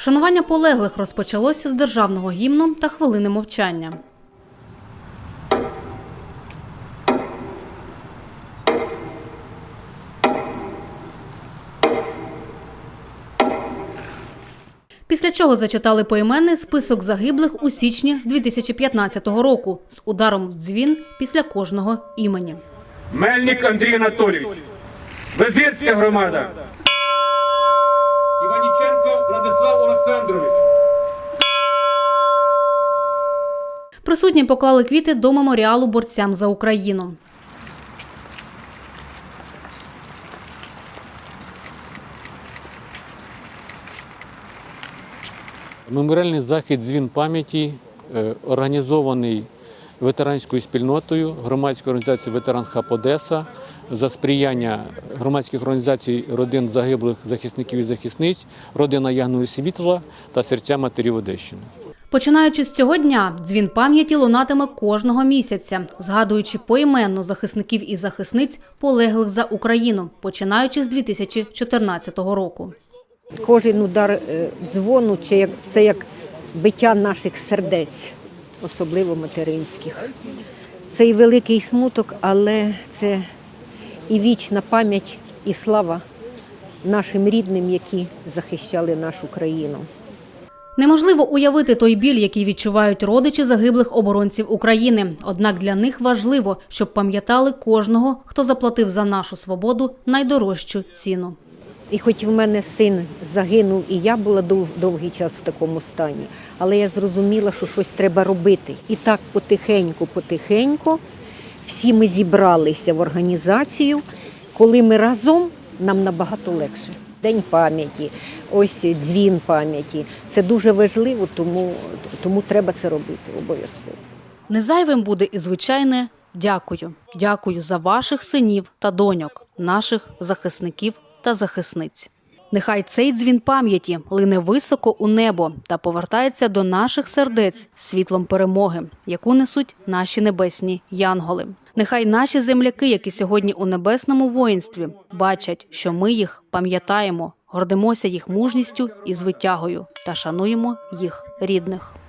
Вшанування полеглих розпочалося з державного гімну та хвилини мовчання. Після чого зачитали поіменний список загиблих у січні з 2015 року з ударом в дзвін після кожного імені. Мельник Андрій Анатолійович, Визирська громада, Олександрович, Присутні поклали квіти до меморіалу борцям за Україну. Меморіальний захід Дзвін пам'яті е, організований ветеранською спільнотою громадської організації Ветеран Хаб Одеса за сприяння громадських організацій родин загиблих захисників і захисниць, родина Ягної Світла та серця матерів Одещини. Починаючи з цього дня, дзвін пам'яті лунатиме кожного місяця, згадуючи поіменно захисників і захисниць, полеглих за Україну, починаючи з 2014 року. Кожен удар е, дзвону чи як- це як биття наших сердець, особливо материнських. Це і великий смуток, але це і вічна пам'ять, і слава нашим рідним, які захищали нашу країну. Неможливо уявити той біль, який відчувають родичі загиблих оборонців України. Однак для них важливо, щоб пам'ятали кожного, хто заплатив за нашу свободу найдорожчу ціну. І хоч в мене син загинув, і я була дов- довгий час в такому стані, але я зрозуміла, що щось треба робити. І так потихеньку, потихеньку всі ми зібралися в організацію. Коли ми разом, нам набагато легше. День пам'яті, ось дзвін пам'яті. Це дуже важливо, тому, тому треба це робити обов'язково. Незайвим буде і звичайне дякую. Дякую за ваших синів та доньок, наших захисників та захисниць. Нехай цей дзвін пам'яті лине високо у небо та повертається до наших сердець світлом перемоги, яку несуть наші небесні янголи. Нехай наші земляки, які сьогодні у небесному воїнстві, бачать, що ми їх пам'ятаємо, гордимося їх мужністю і звитягою та шануємо їх рідних.